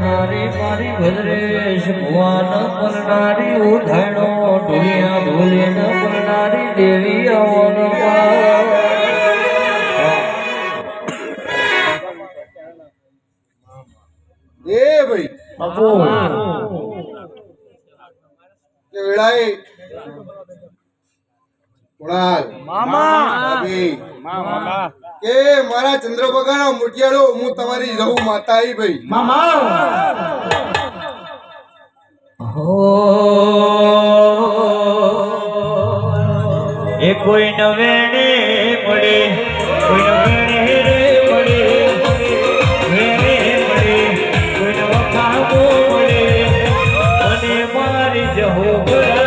નારી મારી ભદ્રેશ ભુવન પલનારી ઉધાણો ઢોલિયા ઢોલીન પલનારી દેવી અવન એ ભાઈ બાપુ. કે વેળાએ. કુણાલ. મામા મામા. કે મારા ચંદ્રભાગાના મુઠિયારો હું તમારી રહું માતાઈ ભાઈ. મામા એ કોઈ નવેણે પડે કોઈ નવેણે રે મારી જહો